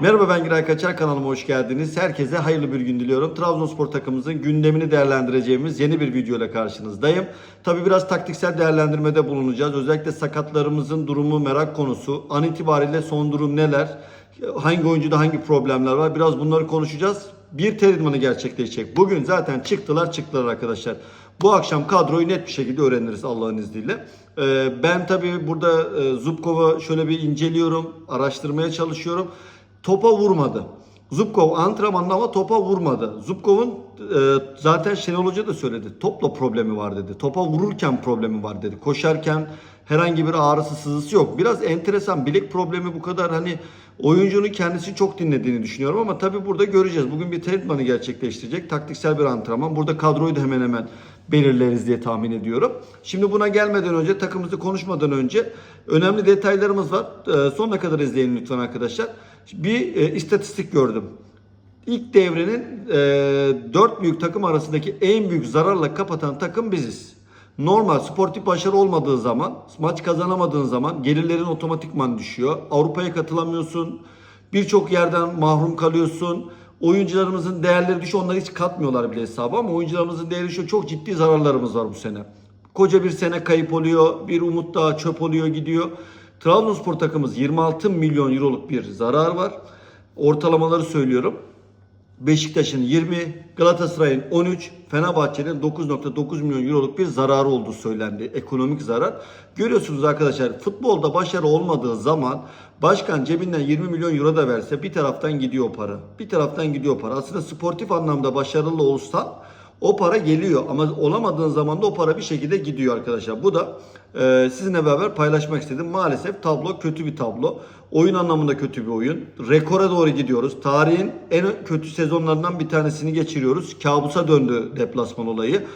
Merhaba ben Giray Kaçar kanalıma hoş geldiniz. Herkese hayırlı bir gün diliyorum. Trabzonspor takımımızın gündemini değerlendireceğimiz yeni bir video ile karşınızdayım. Tabi biraz taktiksel değerlendirmede bulunacağız. Özellikle sakatlarımızın durumu merak konusu. An itibariyle son durum neler? Hangi oyuncuda hangi problemler var? Biraz bunları konuşacağız. Bir teridmanı gerçekleşecek. Bugün zaten çıktılar çıktılar arkadaşlar. Bu akşam kadroyu net bir şekilde öğreniriz Allah'ın izniyle. Ee, ben tabi burada e, Zubkov'u şöyle bir inceliyorum, araştırmaya çalışıyorum. Topa vurmadı. Zubkov antrenmanda ama topa vurmadı. Zubkov'un e, zaten Şenol Hoca da söyledi. Topla problemi var dedi. Topa vururken problemi var dedi. Koşarken herhangi bir ağrısı sızısı yok. Biraz enteresan bilek problemi bu kadar hani oyuncunun kendisi çok dinlediğini düşünüyorum ama tabii burada göreceğiz. Bugün bir treatmanı gerçekleştirecek. Taktiksel bir antrenman. Burada kadroyu da hemen hemen belirleriz diye tahmin ediyorum. Şimdi buna gelmeden önce takımımızı konuşmadan önce önemli detaylarımız var. E, sonuna kadar izleyin lütfen arkadaşlar. Bir e, istatistik gördüm. İlk devrenin e, 4 büyük takım arasındaki en büyük zararla kapatan takım biziz. Normal sportif başarı olmadığı zaman, maç kazanamadığın zaman gelirlerin otomatikman düşüyor. Avrupa'ya katılamıyorsun. Birçok yerden mahrum kalıyorsun. Oyuncularımızın değerleri düşüyor. Onları hiç katmıyorlar bile hesaba ama oyuncularımızın değeri düşüyor. Çok ciddi zararlarımız var bu sene. Koca bir sene kayıp oluyor. Bir umut daha çöp oluyor gidiyor. Trabzonspor takımımız 26 milyon euroluk bir zarar var. Ortalamaları söylüyorum. Beşiktaş'ın 20, Galatasaray'ın 13, Fenerbahçe'nin 9.9 milyon euroluk bir zararı olduğu söylendi. Ekonomik zarar. Görüyorsunuz arkadaşlar futbolda başarı olmadığı zaman başkan cebinden 20 milyon euro da verse bir taraftan gidiyor para. Bir taraftan gidiyor para. Aslında sportif anlamda başarılı olsan o para geliyor ama olamadığın zaman da o para bir şekilde gidiyor arkadaşlar. Bu da e, sizinle beraber paylaşmak istedim. Maalesef tablo kötü bir tablo. Oyun anlamında kötü bir oyun. Rekora doğru gidiyoruz. Tarihin en kötü sezonlarından bir tanesini geçiriyoruz. Kabusa döndü deplasman olayı.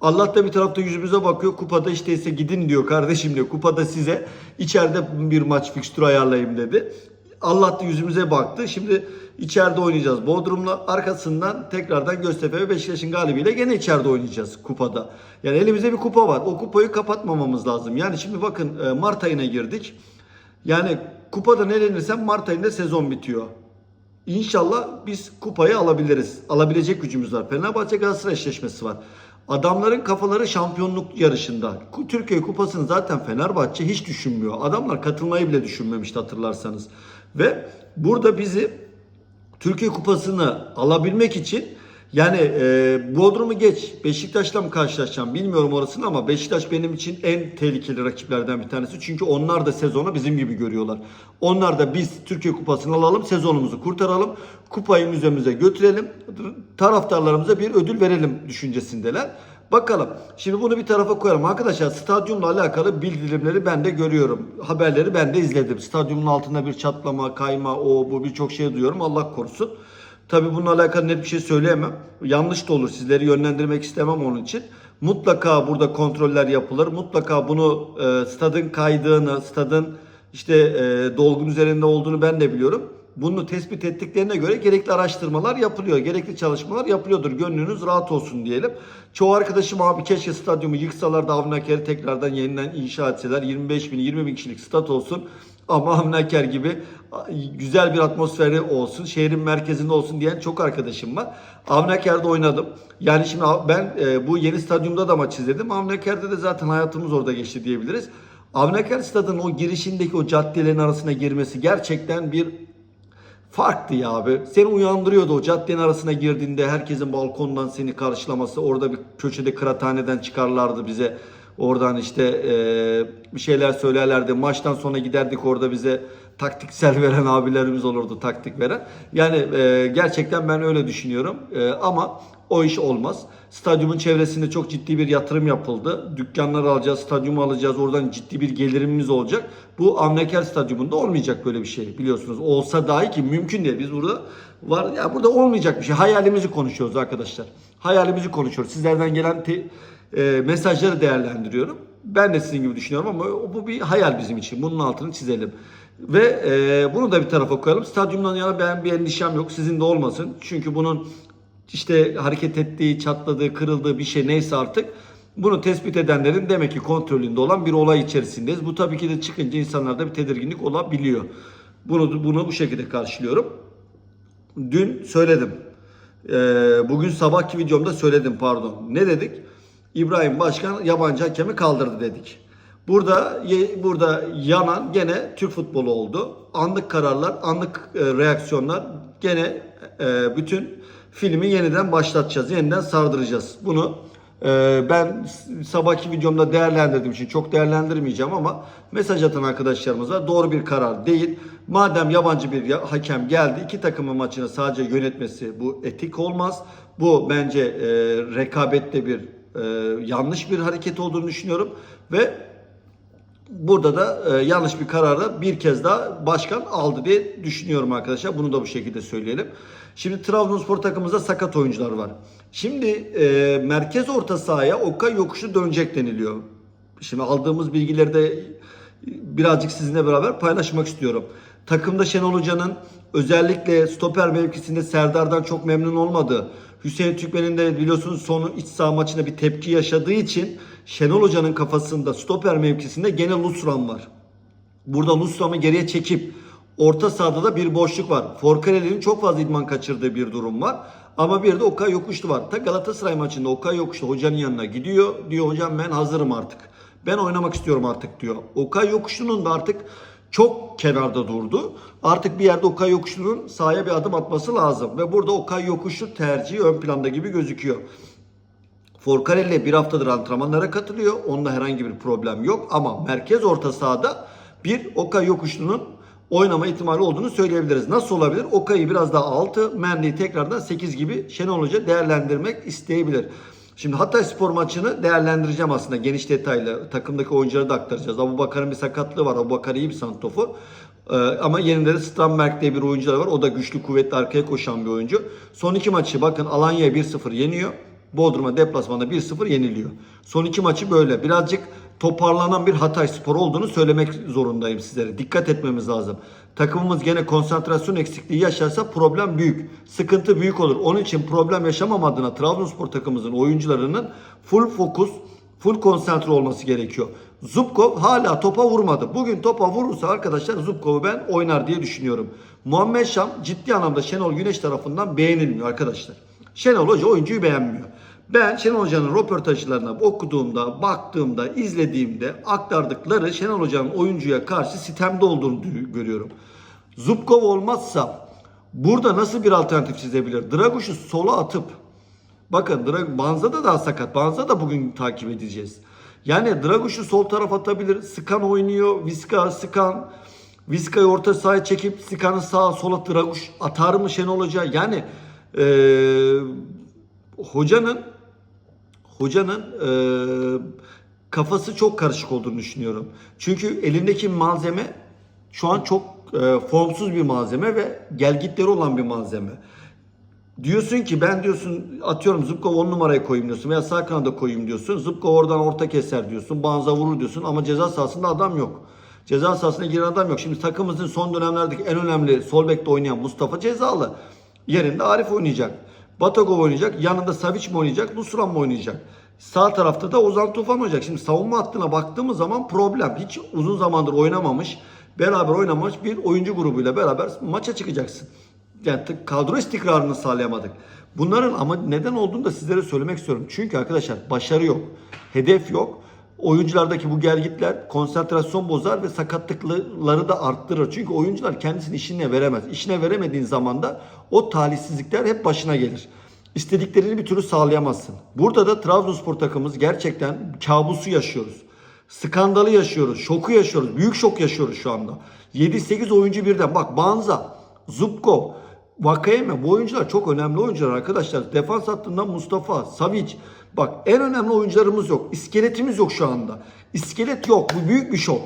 Allah da bir tarafta yüzümüze bakıyor. Kupada işte ise gidin diyor kardeşim diyor. Kupada size içeride bir maç fikstürü ayarlayayım dedi. Allah da yüzümüze baktı. Şimdi içeride oynayacağız. Bodrum'la arkasından tekrardan Göztepe ve Beşiktaş'ın galibiyle gene içeride oynayacağız kupada. Yani elimizde bir kupa var. O kupayı kapatmamamız lazım. Yani şimdi bakın e, Mart ayına girdik. Yani kupada ne denirsen Mart ayında sezon bitiyor. İnşallah biz kupayı alabiliriz. Alabilecek gücümüz var. Fenerbahçe Galatasaray eşleşmesi var. Adamların kafaları şampiyonluk yarışında. Türkiye Kupası'nı zaten Fenerbahçe hiç düşünmüyor. Adamlar katılmayı bile düşünmemişti hatırlarsanız. Ve burada bizi Türkiye Kupası'nı alabilmek için yani e, Bodrum'u geç Beşiktaş'la mı karşılaşacağım bilmiyorum orasını ama Beşiktaş benim için en tehlikeli rakiplerden bir tanesi. Çünkü onlar da sezonu bizim gibi görüyorlar. Onlar da biz Türkiye Kupası'nı alalım, sezonumuzu kurtaralım, kupayı müzemize götürelim, taraftarlarımıza bir ödül verelim düşüncesindeler. Bakalım. Şimdi bunu bir tarafa koyalım. Arkadaşlar stadyumla alakalı bildirimleri ben de görüyorum. Haberleri ben de izledim. Stadyumun altında bir çatlama, kayma, o bu birçok şey duyuyorum. Allah korusun. Tabii bununla alakalı net bir şey söyleyemem. Yanlış da olur. Sizleri yönlendirmek istemem onun için. Mutlaka burada kontroller yapılır. Mutlaka bunu e, stadın kaydığını, stadın işte e, dolgun üzerinde olduğunu ben de biliyorum. Bunu tespit ettiklerine göre gerekli araştırmalar yapılıyor. Gerekli çalışmalar yapılıyordur. Gönlünüz rahat olsun diyelim. Çoğu arkadaşım abi keşke stadyumu yıksalar da Avnaker'i tekrardan yeniden inşa etseler. 25 bin, 20 bin kişilik stat olsun. Ama Avnaker gibi güzel bir atmosferi olsun, şehrin merkezinde olsun diyen çok arkadaşım var. Avnaker'de oynadım. Yani şimdi ben e, bu yeni stadyumda da maç izledim. Avnaker'de de zaten hayatımız orada geçti diyebiliriz. Avnaker stadının o girişindeki o caddelerin arasına girmesi gerçekten bir farktı ya abi. Seni uyandırıyordu o caddenin arasına girdiğinde herkesin balkondan seni karşılaması. Orada bir köşede kıraathaneden çıkarlardı bize. Oradan işte e, bir şeyler söylerlerdi. Maçtan sonra giderdik orada bize taktiksel veren abilerimiz olurdu taktik veren. Yani e, gerçekten ben öyle düşünüyorum. E, ama o iş olmaz. Stadyumun çevresinde çok ciddi bir yatırım yapıldı. Dükkanlar alacağız, stadyumu alacağız. Oradan ciddi bir gelirimiz olacak. Bu Avneker Stadyumunda olmayacak böyle bir şey biliyorsunuz. Olsa dahi ki mümkün değil. Biz burada var ya burada olmayacak bir şey. Hayalimizi konuşuyoruz arkadaşlar. Hayalimizi konuşuyoruz. Sizlerden gelen te, e, mesajları değerlendiriyorum. Ben de sizin gibi düşünüyorum ama bu bir hayal bizim için. Bunun altını çizelim. Ve e, bunu da bir tarafa koyalım. Stadyumdan yana ben bir endişem yok. Sizin de olmasın. Çünkü bunun işte hareket ettiği, çatladığı, kırıldığı bir şey neyse artık bunu tespit edenlerin demek ki kontrolünde olan bir olay içerisindeyiz. Bu tabii ki de çıkınca insanlarda bir tedirginlik olabiliyor. Bunu bunu bu şekilde karşılıyorum. dün söyledim. Ee, bugün sabahki videomda söyledim pardon. Ne dedik? İbrahim Başkan yabancı hakemi kaldırdı dedik. Burada burada yanan gene Türk futbolu oldu. Anlık kararlar, anlık e, reaksiyonlar gene e, bütün filmi yeniden başlatacağız, yeniden sardıracağız. Bunu e, ben sabahki videomda değerlendirdiğim için çok değerlendirmeyeceğim ama mesaj atan arkadaşlarımıza doğru bir karar değil. Madem yabancı bir hakem geldi, iki takımın maçını sadece yönetmesi bu etik olmaz. Bu bence rekabette bir e, yanlış bir hareket olduğunu düşünüyorum ve Burada da e, yanlış bir kararı bir kez daha başkan aldı diye düşünüyorum arkadaşlar. Bunu da bu şekilde söyleyelim. Şimdi Trabzonspor takımımızda sakat oyuncular var. Şimdi e, merkez orta sahaya Okay yokuşu dönecek deniliyor. Şimdi aldığımız bilgileri de birazcık sizinle beraber paylaşmak istiyorum. Takımda Şenol Hoca'nın özellikle stoper mevkisinde Serdar'dan çok memnun olmadığı, Hüseyin Türkmen'in de biliyorsunuz sonu iç saha maçında bir tepki yaşadığı için Şenol Hoca'nın kafasında stoper mevkisinde gene Lusran var. Burada Lusram'ı geriye çekip orta sahada da bir boşluk var. Forcarelli'nin çok fazla idman kaçırdığı bir durum var. Ama bir de Okay Yokuşlu var. Ta Galatasaray maçında Okay Yokuşlu hocanın yanına gidiyor. Diyor hocam ben hazırım artık. Ben oynamak istiyorum artık diyor. Okay Yokuşlu'nun da artık çok kenarda durdu. Artık bir yerde Okay Yokuşlu'nun sahaya bir adım atması lazım. Ve burada Okay Yokuşlu tercihi ön planda gibi gözüküyor. Forcarelli bir haftadır antrenmanlara katılıyor. Onda herhangi bir problem yok. Ama merkez orta sahada bir Okay Yokuşlu'nun oynama ihtimali olduğunu söyleyebiliriz. Nasıl olabilir? Okay'ı biraz daha 6, Mendy'yi tekrardan 8 gibi Şenol Hoca değerlendirmek isteyebilir. Şimdi Hatay Spor maçını değerlendireceğim aslında geniş detaylı. Takımdaki oyuncuları da aktaracağız. Abu Bakar'ın bir sakatlığı var. Abu Bakar iyi bir santofor. Ee, ama yerinde de Stamberg diye bir oyuncular var. O da güçlü kuvvetli arkaya koşan bir oyuncu. Son iki maçı bakın Alanya'ya 1-0 yeniyor. Bodrum'a deplasmanda 1-0 yeniliyor. Son iki maçı böyle. Birazcık toparlanan bir Hatay Spor olduğunu söylemek zorundayım sizlere. Dikkat etmemiz lazım. Takımımız gene konsantrasyon eksikliği yaşarsa problem büyük. Sıkıntı büyük olur. Onun için problem yaşamam adına Trabzonspor takımımızın oyuncularının full fokus, full konsantre olması gerekiyor. Zubkov hala topa vurmadı. Bugün topa vurursa arkadaşlar Zubkov'u ben oynar diye düşünüyorum. Muhammed Şam ciddi anlamda Şenol Güneş tarafından beğenilmiyor arkadaşlar. Şenol Hoca oyuncuyu beğenmiyor. Ben Şenol Hoca'nın röportajlarına okuduğumda, baktığımda, izlediğimde aktardıkları Şenol Hoca'nın oyuncuya karşı sitemde olduğunu görüyorum. Zubkov olmazsa burada nasıl bir alternatif çizebilir? Draguş'u sola atıp Bakın Drag Banza da sakat. Banza da bugün takip edeceğiz. Yani Draguş'u sol taraf atabilir. Sıkan oynuyor. Viska, Sıkan. Viska'yı orta sahaya çekip Sıkan'ı sağa sola Draguş atar mı Şenol Hoca? Yani eee, hocanın hocanın eee, kafası çok karışık olduğunu düşünüyorum. Çünkü elindeki malzeme şu an çok eee, formsuz bir malzeme ve gelgitleri olan bir malzeme. Diyorsun ki ben diyorsun atıyorum Zubkov 10 numaraya koyayım diyorsun veya sağ kanada koyayım diyorsun. Zubkov oradan orta keser diyorsun. Banza vurur diyorsun ama ceza sahasında adam yok. Ceza sahasına giren adam yok. Şimdi takımımızın son dönemlerdeki en önemli sol bekte oynayan Mustafa cezalı. Yerinde Arif oynayacak. Batagov oynayacak. Yanında Savic mi oynayacak? Lusran mı oynayacak? Sağ tarafta da Ozan Tufan olacak. Şimdi savunma hattına baktığımız zaman problem. Hiç uzun zamandır oynamamış, beraber oynamamış bir oyuncu grubuyla beraber maça çıkacaksın yani kadro istikrarını sağlayamadık. Bunların ama neden olduğunu da sizlere söylemek istiyorum. Çünkü arkadaşlar başarı yok. Hedef yok. Oyunculardaki bu gelgitler konsantrasyon bozar ve sakatlıkları da arttırır. Çünkü oyuncular kendisini işine veremez. İşine veremediğin zaman da o talihsizlikler hep başına gelir. İstediklerini bir türlü sağlayamazsın. Burada da Trabzonspor takımımız gerçekten kabusu yaşıyoruz. Skandalı yaşıyoruz, şoku yaşıyoruz, büyük şok yaşıyoruz şu anda. 7-8 oyuncu birden. Bak Banza, Zubko, Vakayeme bu oyuncular çok önemli oyuncular arkadaşlar. Defans hattından Mustafa, Savic. Bak en önemli oyuncularımız yok. İskeletimiz yok şu anda. İskelet yok. Bu büyük bir şok.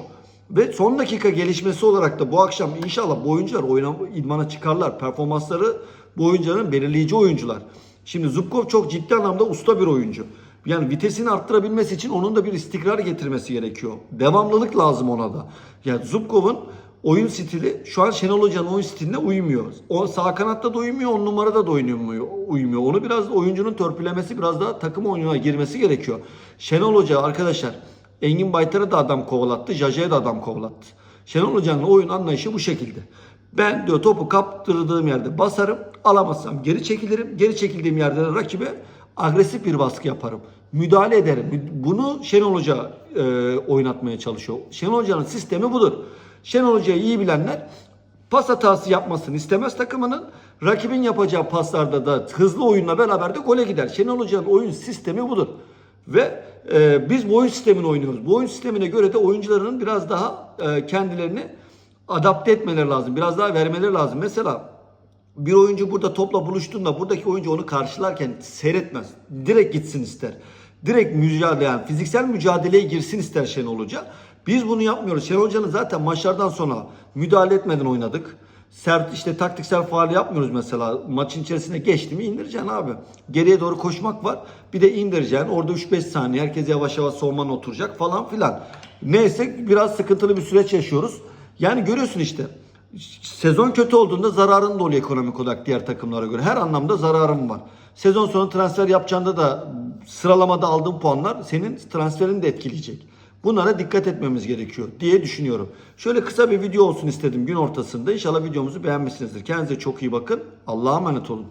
Ve son dakika gelişmesi olarak da bu akşam inşallah bu oyuncular oynama, idmana çıkarlar. Performansları bu oyuncuların belirleyici oyuncular. Şimdi Zubkov çok ciddi anlamda usta bir oyuncu. Yani vitesini arttırabilmesi için onun da bir istikrar getirmesi gerekiyor. Devamlılık lazım ona da. Yani Zubkov'un oyun stili şu an Şenol Hoca'nın oyun stiline uymuyor. O sağ kanatta da uymuyor, on numarada da uymuyor. uymuyor. Onu biraz oyuncunun törpülemesi, biraz daha takım oyununa girmesi gerekiyor. Şenol Hoca arkadaşlar Engin Baytar'ı da adam kovalattı, Jaja'ya da adam kovalattı. Şenol Hoca'nın oyun anlayışı bu şekilde. Ben diyor topu kaptırdığım yerde basarım. Alamazsam geri çekilirim. Geri çekildiğim yerde de rakibe agresif bir baskı yaparım. Müdahale ederim. Bunu Şenol Hoca e, oynatmaya çalışıyor. Şenol Hoca'nın sistemi budur. Şenol Hoca'yı iyi bilenler pas hatası yapmasını istemez takımının. Rakibin yapacağı paslarda da hızlı oyunla beraber de gole gider. Şenol Hoca'nın oyun sistemi budur. Ve e, biz bu oyun sistemini oynuyoruz. Bu oyun sistemine göre de oyuncuların biraz daha e, kendilerini adapte etmeleri lazım. Biraz daha vermeleri lazım. Mesela bir oyuncu burada topla buluştuğunda buradaki oyuncu onu karşılarken seyretmez. Direkt gitsin ister. Direkt mücadele yani fiziksel mücadeleye girsin ister Şenol Hoca. Biz bunu yapmıyoruz. Şenol Hoca'nın zaten maçlardan sonra müdahale etmeden oynadık. Sert işte taktiksel faal yapmıyoruz mesela. Maçın içerisine geçti mi indireceksin abi. Geriye doğru koşmak var. Bir de indireceksin. Orada 3-5 saniye herkes yavaş yavaş soğumana oturacak falan filan. Neyse biraz sıkıntılı bir süreç yaşıyoruz. Yani görüyorsun işte sezon kötü olduğunda zararın da oluyor ekonomik olarak diğer takımlara göre. Her anlamda zararım var. Sezon sonu transfer yapacağında da sıralamada aldığın puanlar senin transferini de etkileyecek. Bunlara dikkat etmemiz gerekiyor diye düşünüyorum. Şöyle kısa bir video olsun istedim gün ortasında. İnşallah videomuzu beğenmişsinizdir. Kendinize çok iyi bakın. Allah'a emanet olun.